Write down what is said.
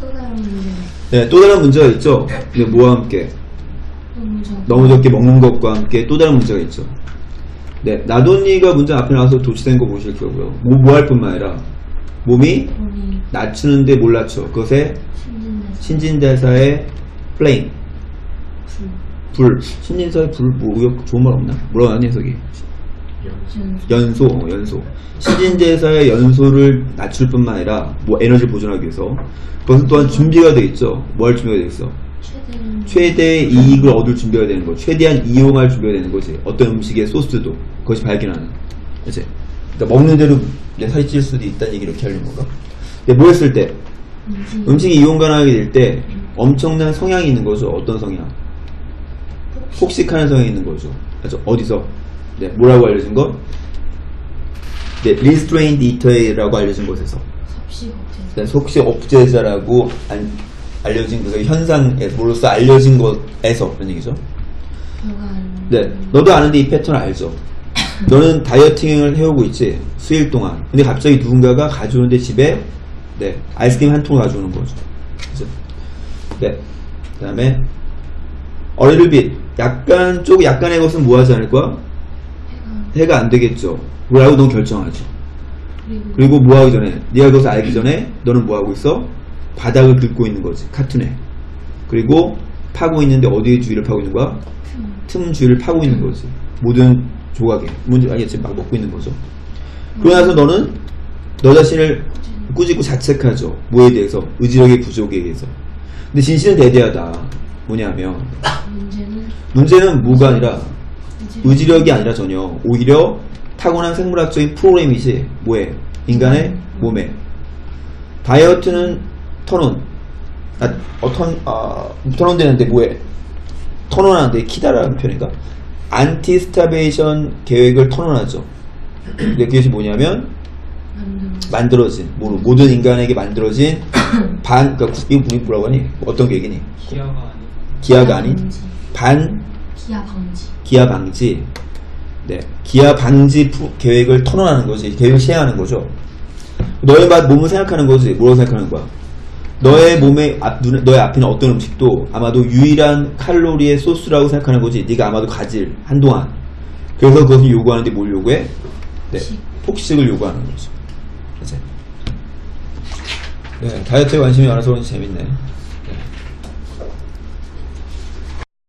또 다른 문제. 네, 또 다른 문제가 있죠. 근데 뭐와 함께? 너무 적. 너무 적게 먹는 것과 함께 또 다른 문제가 있죠. 네, 나돈니가 문제 앞에 나와서 도치된 거 보실 거고요. 뭐, 뭐 할 뿐만 아니라 몸이 몸이 낮추는데 못 낮춰. 그것에 신진대사. 신진대사의 플레임, 불. 불. 신진대사의 불, 뭐, 좋은 말 없나? 뭐라고 하니, 해석이? 연소, 어, 연소. 신진대사의 연소를 낮출 뿐만 아니라 뭐 에너지를 보존하기 위해서 그것은 또한 준비가. 뭐할 준비가? 최대한. 최대의 이익을 얻을 준비가 되는 거, 최대한 이용할 준비가 되는 거지. 어떤 음식의 소스도 그것이 발견하는. 그치? 그러니까 먹는 대로 내 살이 찔 수도 있다는 얘기를 이렇게 하려는 건가? 근데 뭐 했을 때 음식. 음식이 이용 가능하게 될 때 엄청난 성향이 있는 거죠. 어떤 성향? 폭식하는 성향이 있는 거죠. 그죠? 어디서? 네, 뭐라고 알려진 것? 네, restrained eater라고 알려진 곳에서. 섭식 업체. 네, 속시 업제자라고 안- 알려진 그 현상으로서 알려진 것에서 그런 얘기죠. 네, 너도 아는데 이 패턴 알죠? 너는 다이어팅을 해오고 있지 수일 동안. 근데 갑자기 누군가가 가져오는데 집에 네 아이스크림 한 통을 가져오는 거죠. 그죠? 네. 그다음에 a little bit 약간 쪽 약간의 것은 뭐 하지 않을 거야? 해가. 안 되겠죠. 뭐라고 넌 결정하지. 그리고. 뭐 하기 전에 네가 그것을 알기 전에 너는 뭐 하고 있어? 바닥을 긁고 있는 거지 카툰에. 그리고 파고 있는데 어디에 주위를 파고 있는 거야? 틈. 틈 주위를 파고 있는 거지. 모든 조각에. 문제 아니 지금 막 먹고 있는 거죠. 그러고 나서 너는 너 자신을 꾸짖고 자책하죠. 뭐에 대해서? 의지력의 부족에 의해서. 근데 진실은 대대하다. 뭐냐면 문제는. 문제는 뭐가 아니라 의지력. 의지력이 아니라 전혀 오히려 타고난 생물학적인 프로그램이지. 뭐에 인간의 몸에. 다이어트는 턴온. 아, 어, 턴, 아, 턴온 되는데 뭐에 턴온하는데 키다라는 표현인가? 안티 스타베이션 계획을 턴온하죠. 근데 그것이 뭐냐면 만들어. 만들어진 뭐, 모든 인간에게 만들어진 반 그러니까 이거 뭐라고 하니? 어떤 계획이니? 기아가 아니 기아가 아닌. 반 기아 방지. 기아 방지, 네, 기아 방지 푸- 계획을 터널하는 거지, 계획을 시행하는 거죠. 너의 맛 몸을 생각하는 거지, 뭐라고 생각하는 거야? 너의 몸에 앞, 눈에, 너의 앞에 있는 어떤 음식도 아마도 유일한 칼로리의 소스라고 생각하는 거지, 네가 아마도 가질 한동안. 그래서 그것을 요구하는데 뭘 요구해? 네, 폭식. 폭식을 요구하는 거죠. 그치? 네, 다이어트에 관심이 많아서 그런지 재밌네.